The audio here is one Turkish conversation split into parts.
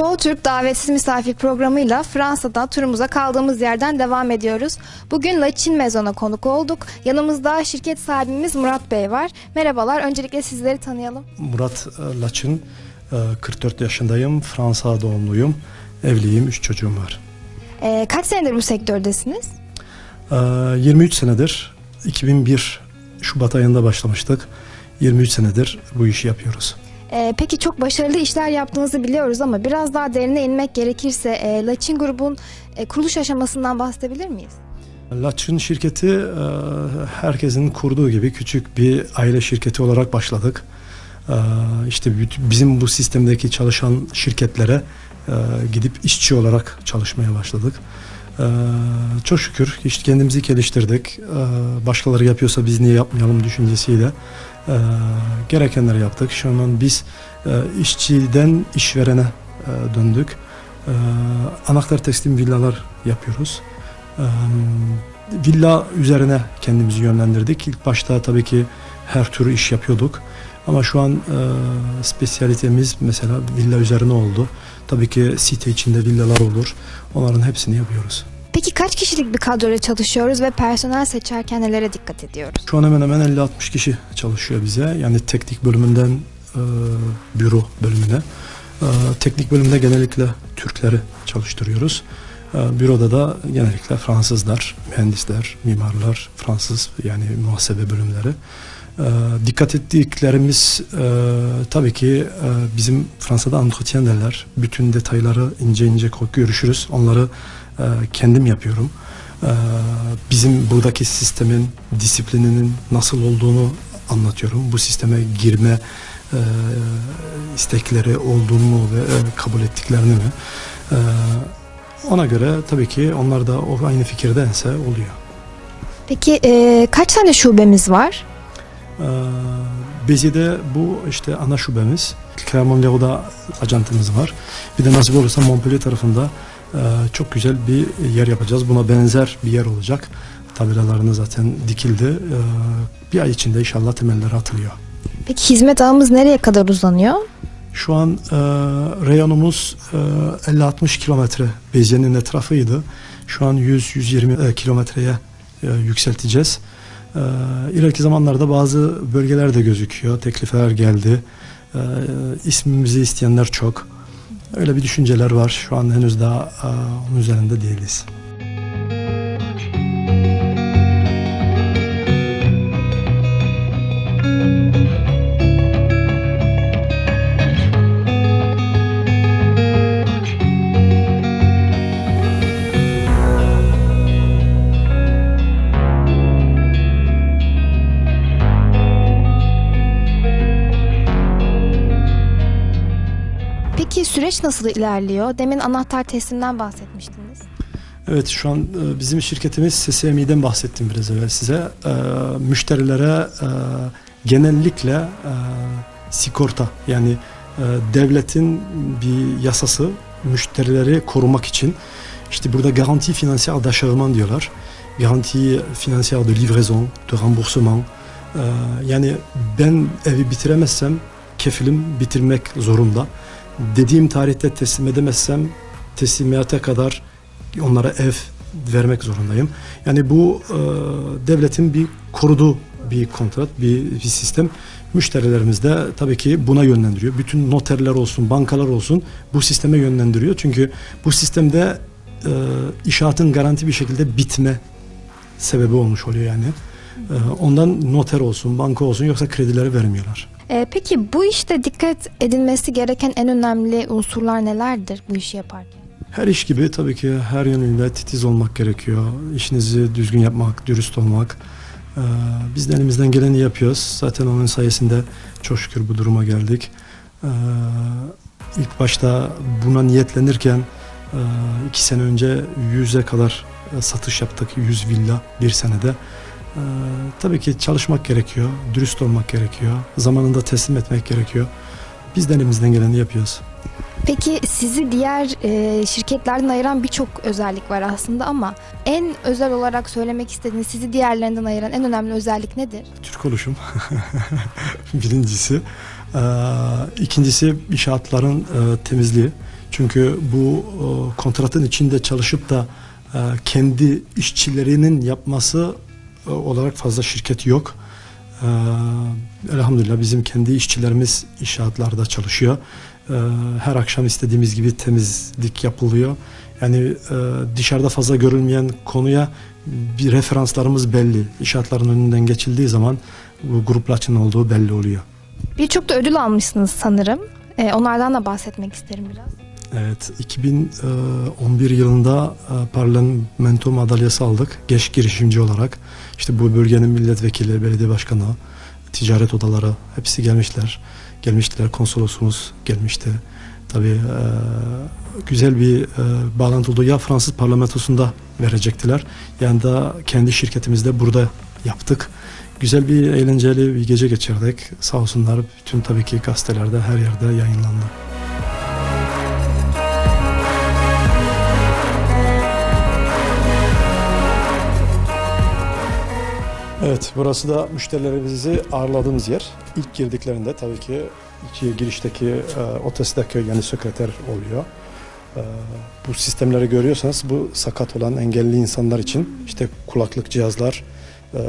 Show Türk davetsiz misafir programıyla Fransa'da turumuza kaldığımız yerden devam ediyoruz. Bugün La Çin Maison'a konuk olduk. Yanımızda şirket sahibimiz Murat Bey var. Merhabalar. Öncelikle sizleri tanıyalım. Murat e, Laçın, e, 44 yaşındayım, Fransa doğumluyum, evliyim, 3 çocuğum var. Ee, kaç senedir bu sektördesiniz? E, 23 senedir, 2001 Şubat ayında başlamıştık. 23 senedir bu işi yapıyoruz. Ee, peki çok başarılı işler yaptığınızı biliyoruz ama biraz daha derine inmek gerekirse e, La Çin grubun e, kuruluş aşamasından bahsedebilir miyiz? Laçın şirketi e, herkesin kurduğu gibi küçük bir aile şirketi olarak başladık. E, İşte bizim bu sistemdeki çalışan şirketlere e, gidip işçi olarak çalışmaya başladık. E, Çok şükür işte kendimizi geliştirdik. E, Başkaları yapıyorsa biz niye yapmayalım düşüncesiyle e, gerekenleri yaptık. Şu an biz e, işçiden işverene e, döndük. E, Anahtar teslim villalar yapıyoruz. Eee, villa üzerine kendimizi yönlendirdik. İlk başta tabii ki her tür iş yapıyorduk. Ama şu an eee spesiyalitemiz mesela villa üzerine oldu. Tabii ki site içinde villalar olur. Onların hepsini yapıyoruz. Peki kaç kişilik bir kadroyla çalışıyoruz ve personel seçerken nelere dikkat ediyoruz? Şu an hemen hemen 50-60 kişi çalışıyor bize. Yani teknik bölümünden eee, büro bölümüne. Eee, teknik bölümde genellikle Türkleri çalıştırıyoruz. Eee, büroda da genellikle Fransızlar, mühendisler, mimarlar, Fransız yani muhasebe bölümleri. Eee, dikkat ettiklerimiz eee, tabii ki eee, bizim Fransa'da entretien derler. Bütün detayları ince ince görüşürüz. Onları eee, kendim yapıyorum. Eee, bizim buradaki sistemin disiplininin nasıl olduğunu anlatıyorum. Bu sisteme girme eee, istekleri olduğunu ve e, kabul ettiklerini mi? Eee, ona göre tabii ki onlar da o aynı fikirdense oluyor. Peki e, kaç tane şubemiz var? Eee Beziye'de bu işte ana şubemiz. Clermont-Léraud'da acentimiz var. Bir de nasip olursa Montpellier tarafında çok güzel bir yer yapacağız. Buna benzer bir yer olacak. Tabelalarını zaten dikildi. Eee, bir ay içinde inşallah temelleri atılıyor. Peki hizmet ağımız nereye kadar uzanıyor? Şu an eee reyonumuz eee, 50-60 kilometre Beziye'nin etrafıydı. Şu an 100-120 e, kilometreye e, yükselteceğiz. Eee ileriki zamanlarda bazı bölgelerde gözüküyor. Teklifler geldi. Eee ismimizi isteyenler çok. Öyle bir düşünceler var. Şu an henüz daha eee, onun üzerinde değiliz. Süreç nasıl ilerliyor? Demin anahtar teslimden bahsetmiştiniz. Evet şu an e, bizim şirketimiz SSMİ'den bahsettim biraz evvel size. E, müşterilere e, genellikle sigorta yani devletin bir yasası müşterileri korumak için işte burada garanti financière d'achat diyorlar. Garanti financière de livraison, de remboursement. Yani ben evi bitiremezsem kefilim bitirmek zorunda. Dediğim tarihte teslim edemezsem teslimiyete kadar onlara ev vermek zorundayım. Yani bu e, devletin bir koruduğu bir kontrat, bir, bir sistem. Müşterilerimiz de tabii ki buna yönlendiriyor. Bütün noterler olsun, bankalar olsun bu sisteme yönlendiriyor. Çünkü bu sistemde e, inşaatın garanti bir şekilde bitme sebebi olmuş oluyor yani. E, ondan noter olsun, banka olsun yoksa kredileri vermiyorlar. E, peki bu işte dikkat edilmesi gereken en önemli unsurlar nelerdir bu işi yaparken? Her iş gibi tabii ki her yönüyle titiz olmak gerekiyor. İşinizi düzgün yapmak, dürüst olmak. Ee, biz de elimizden geleni yapıyoruz. Zaten onun sayesinde çok şükür bu duruma geldik. Ee, ilk başta buna niyetlenirken e, iki sene önce yüze kadar e, satış yaptık. 100 villa bir senede. Ee, tabii ki çalışmak gerekiyor, dürüst olmak gerekiyor, zamanında teslim etmek gerekiyor. Biz de elimizden geleni yapıyoruz. Peki sizi diğer e, şirketlerden ayıran birçok özellik var aslında ama en özel olarak söylemek istediğiniz sizi diğerlerinden ayıran en önemli özellik nedir? Türk oluşum birincisi. Ee, ikincisi inşaatların e, temizliği. Çünkü bu e, kontratın içinde çalışıp da e, kendi işçilerinin yapması e, olarak fazla şirket yok. E, elhamdülillah bizim kendi işçilerimiz inşaatlarda çalışıyor. E, her akşam istediğimiz gibi temizlik yapılıyor. Yani e, dışarıda fazla görülmeyen konuya bir referanslarımız belli. İnşaatların önünden geçildiği zaman bu gruplaşın olduğu belli oluyor. Birçok da ödül almışsınız sanırım. Ee, onlardan da bahsetmek isterim biraz. Evet, 2011 yılında e, parlamento madalyası aldık. Genç girişimci olarak. İşte bu bölgenin milletvekili, belediye başkanı, ticaret odaları hepsi gelmişler. Gelmiştiler, konsolosumuz gelmişti. Tabii e, güzel bir e, bağlantı oldu. Ya Fransız parlamentosunda verecektiler. Yani da kendi şirketimizde burada yaptık. Güzel bir eğlenceli bir gece geçirdik. Sağ olsunlar bütün tabii ki gazetelerde her yerde yayınlandı. Evet, burası da müşterilerimizi ağırladığımız yer. İlk girdiklerinde tabii ki içi girişteki e, otostaki yani sekreter oluyor. E, bu sistemleri görüyorsanız bu sakat olan engelli insanlar için işte kulaklık cihazlar e,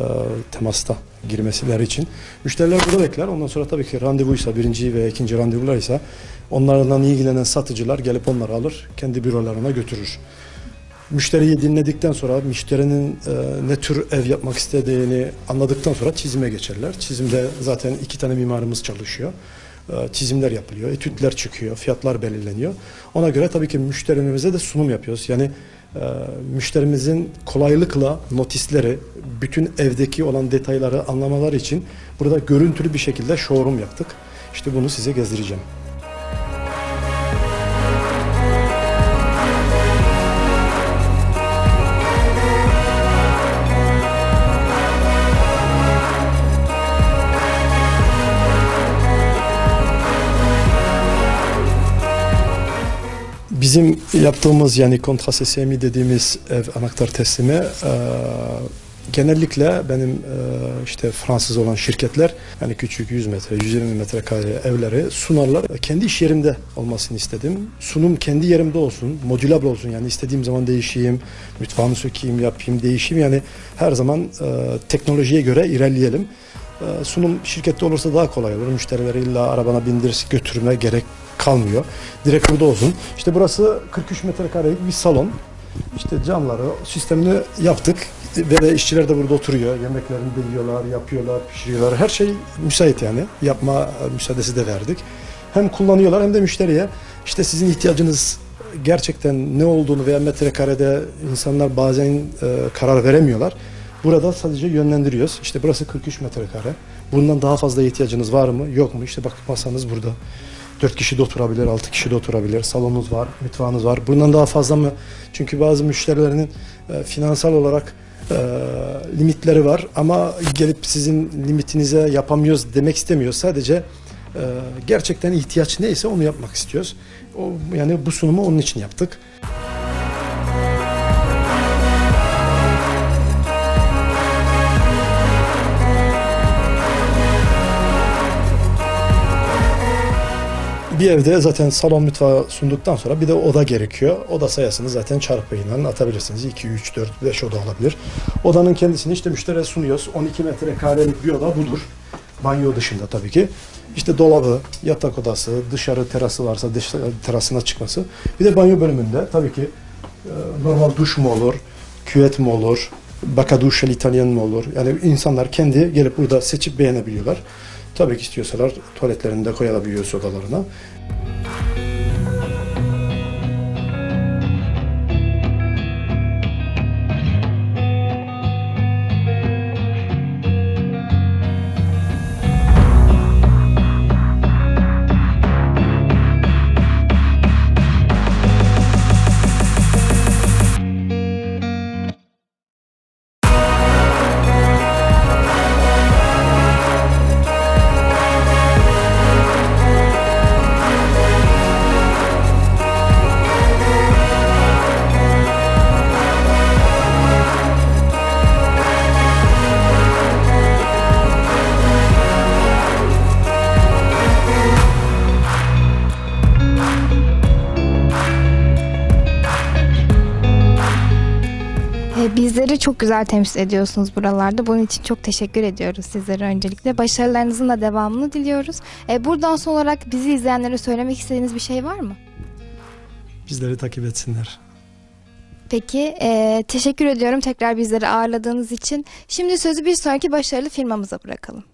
temasta girmesileri için. Müşteriler burada bekler. Ondan sonra tabii ki randevuysa birinci ve ikinci randevular ise onlardan ilgilenen satıcılar gelip onları alır, kendi bürolarına götürür. Müşteriyi dinledikten sonra müşterinin e, ne tür ev yapmak istediğini anladıktan sonra çizime geçerler. Çizimde zaten iki tane mimarımız çalışıyor. E, çizimler yapılıyor, etütler çıkıyor, fiyatlar belirleniyor. Ona göre tabii ki müşterimize de sunum yapıyoruz. Yani e, müşterimizin kolaylıkla notisleri, bütün evdeki olan detayları anlamaları için burada görüntülü bir şekilde showroom yaptık. İşte bunu size gezdireceğim. Bizim yaptığımız yani kontra SSM'i dediğimiz ev anahtar teslimi e, genellikle benim e, işte Fransız olan şirketler yani küçük 100 metre 120 metrekare evleri sunarlar. Kendi iş yerimde olmasını istedim. Sunum kendi yerimde olsun, modülable olsun yani istediğim zaman değişeyim, mutfağımı sökeyim, yapayım, değişeyim yani her zaman e, teknolojiye göre ilerleyelim. E, sunum şirkette olursa daha kolay olur. Müşterileri illa arabana bindir götürme gerek kalmıyor. Direkt burada olsun. İşte burası 43 metrekarelik bir salon. İşte camları, sistemini yaptık ve de işçiler de burada oturuyor. Yemeklerini de yiyorlar, yapıyorlar, pişiriyorlar. Her şey müsait yani. Yapma müsaadesi de verdik. Hem kullanıyorlar hem de müşteriye işte sizin ihtiyacınız gerçekten ne olduğunu veya metrekarede insanlar bazen e, karar veremiyorlar. Burada sadece yönlendiriyoruz. İşte burası 43 metrekare. Bundan daha fazla ihtiyacınız var mı? Yok mu? İşte bak masanız burada. 4 kişi de oturabilir, 6 kişi de oturabilir. Salonunuz var, mutfağınız var. Bundan daha fazla mı? Çünkü bazı müşterilerinin e, finansal olarak e, limitleri var ama gelip sizin limitinize yapamıyoruz demek istemiyor. Sadece e, gerçekten ihtiyaç neyse onu yapmak istiyoruz. O, yani bu sunumu onun için yaptık. Bir evde zaten salon mutfağı sunduktan sonra bir de oda gerekiyor. Oda sayısını zaten çarpıyla atabilirsiniz. 2, 3, 4, 5 oda olabilir. Odanın kendisini işte müşteriye sunuyoruz. 12 metrekarelik bir oda budur. Banyo dışında tabii ki. İşte dolabı, yatak odası, dışarı terası varsa dış terasına çıkması. Bir de banyo bölümünde tabii ki e, normal duş mu olur, küvet mi olur, bakaduşel İtalyan mı olur? Yani insanlar kendi gelip burada seçip beğenebiliyorlar. Tabii ki istiyorsalar tuvaletlerini de koyabiliyoruz odalarına. Bizleri çok güzel temsil ediyorsunuz buralarda. Bunun için çok teşekkür ediyoruz sizlere öncelikle. Başarılarınızın da devamını diliyoruz. E, buradan son olarak bizi izleyenlere söylemek istediğiniz bir şey var mı? Bizleri takip etsinler. Peki, e, teşekkür ediyorum tekrar bizleri ağırladığınız için. Şimdi sözü bir sonraki başarılı firmamıza bırakalım.